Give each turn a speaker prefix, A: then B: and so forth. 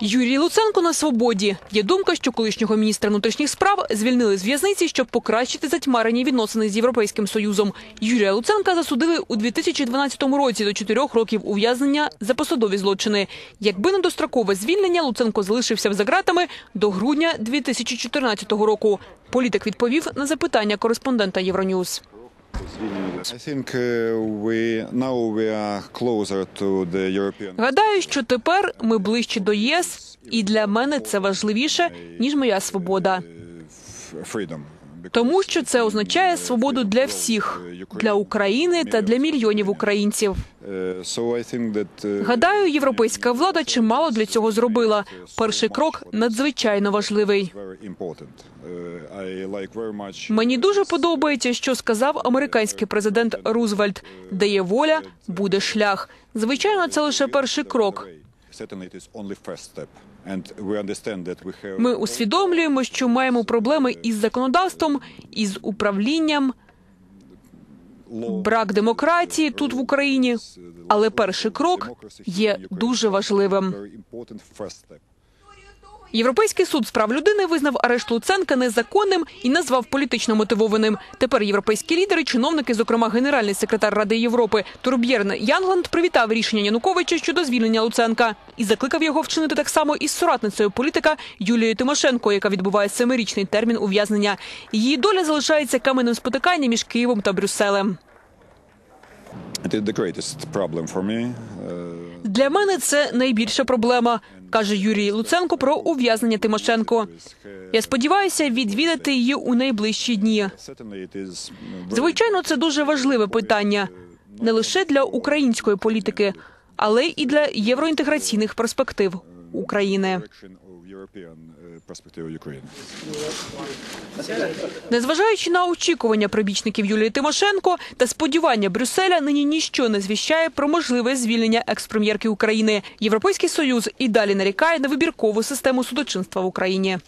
A: Юрій Луценко на свободі. Є думка, що колишнього міністра внутрішніх справ звільнили з в'язниці, щоб покращити затьмарені відносини з Європейським Союзом. Юрія Луценка засудили у 2012 році до чотирьох років ув'язнення за посадові злочини. Якби не дострокове звільнення, Луценко залишився за ґратами до грудня 2014 року. Політик відповів на запитання кореспондента Євроньюз.
B: I think uh, we now we are closer to the European
A: Гадаю, що тепер ми ближче до ЄС, і для мене це важливіше ніж моя свобода. Тому що це означає свободу для всіх, для України та для мільйонів українців. Гадаю, європейська влада чимало для цього зробила. Перший крок надзвичайно важливий. Мені дуже подобається, що сказав американський президент Рузвельт: де є воля, буде шлях. Звичайно, це лише перший крок. Ми усвідомлюємо, що маємо проблеми із законодавством, із управлінням, брак демократії тут в Україні. Але перший крок є дуже важливим. Європейський суд з прав людини визнав арешт Луценка незаконним і назвав політично мотивованим. Тепер європейські лідери, чиновники, зокрема генеральний секретар Ради Європи Турб'єрн Янгланд, привітав рішення Януковича щодо звільнення Луценка і закликав його вчинити так само із соратницею політика Юлією Тимошенко, яка відбуває семирічний термін ув'язнення. Її доля залишається каменним спотиканням між Києвом та Брюсселем. Для мене це найбільша проблема, каже Юрій Луценко про ув'язнення Тимошенко. Я сподіваюся відвідати її у найближчі дні. Звичайно, це дуже важливе питання не лише для української політики, але й для євроінтеграційних перспектив України.
B: Ukraine.
A: Незважаючи на очікування прибічників Юлії Тимошенко та сподівання Брюсселя, нині ніщо не звіщає про можливе звільнення експрем'єрки України. Європейський союз і далі нарікає на вибіркову систему судочинства в Україні.